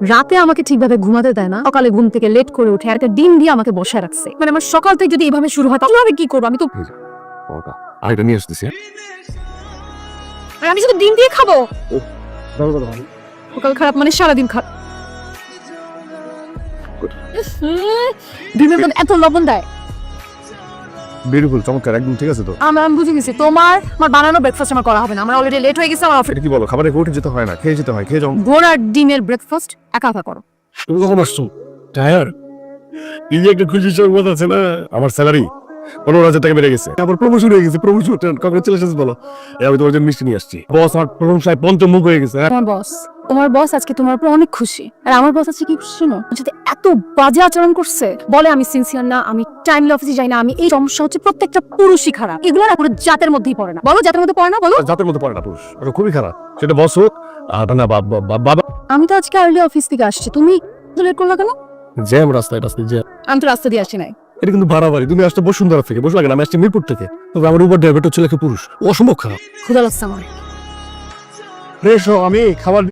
রাতে আমাকে ঠিকভাবে ঘুমাতে দেয় না। সকালে ঘুম থেকে লেট করে উঠে আর একটা ডিম দিয়ে আমাকে বসায় রাখছে। মানে আমার সকাল থেকে যদি এভাবে শুরু হয় তাহলে আমি কি করব? আমি তো আর এটা নিয়ে আসতেছি হ্যাঁ? আমি শুধু ডিম দিয়ে খাব? সকাল খারাপ মানে সারাদিন খারাপ। ডিমের এত লবণ দেয়। বিউটিফুল চমৎকার একদম ঠিক আছে তো? আমি আমি বুঝে গেছি। তোমার আমার বানানো ব্রেকফাস্ট আমার করা হবে না। আমার অলরেডি লেট হয়ে গেছে আমার অফিস এটা কি বলো খাবারে উঠে যেতে হয় না খেয়ে যেতে হয় খেয়ে যাও। ঘোড়ার ডিমের ব্রেকফাস্ট একা একা করো। তুমি কখন আসছো? টায়ার এই যে একটা খুশি সংবাদ আছে না? আমার স্যালারি পনেরো হাজার টাকা বেড়ে গেছে। আবার প্রমোশন হয়ে গেছে প্রমোশন কংগ্রেচুলেশন বলো। এই আমি তোমার জন্য মিষ্টি নিয়ে আসছি। বস আমার প্রশংসায় পঞ্চমুখ হয়ে গেছে হ্যাঁ? বস তোমার বস আজকে তোমার উপর অনেক খুশি। আর আমার বস আজকে কি শোনো? যদি এত বাজে আচরণ করছে। বলে আমি সিনসিয়ার না আমি টাইমলি অফিসে যাই না আমি এই সমস্যা হচ্ছে প্রত্যেকটা পুরুষই খারাপ। এগুলো না পুরো জাতের মধ্যেই পড়ে না। বলো জাতের মধ্যে পড়ে না বলো। জাতের মধ্যে পড়ে না পুরুষ। ওটা খুবই খারাপ। সেটা বস হোক আর না বাবা আমি তো আজকে আর্লি অফিস থেকে আসছি। তুমি লেট করলা কেন? জ্যাম রাস্তায় রাস্তায় জ্যাম। আমি তো রাস্তা দিয়ে আসছি নাই। এটা কিন্তু বাড়াবাড়ি। তুমি আসতে বসুন্ধরা থেকে। বসে লাগে না আমি আসছি মিরপুর থেকে। তবে আমার উবার ড্রাইভারটা ছিল একটা পুরুষ। অসম্ভব খারাপ। ক্ষুধা লাগছে আমার। ফ্রেশ আমি খাবার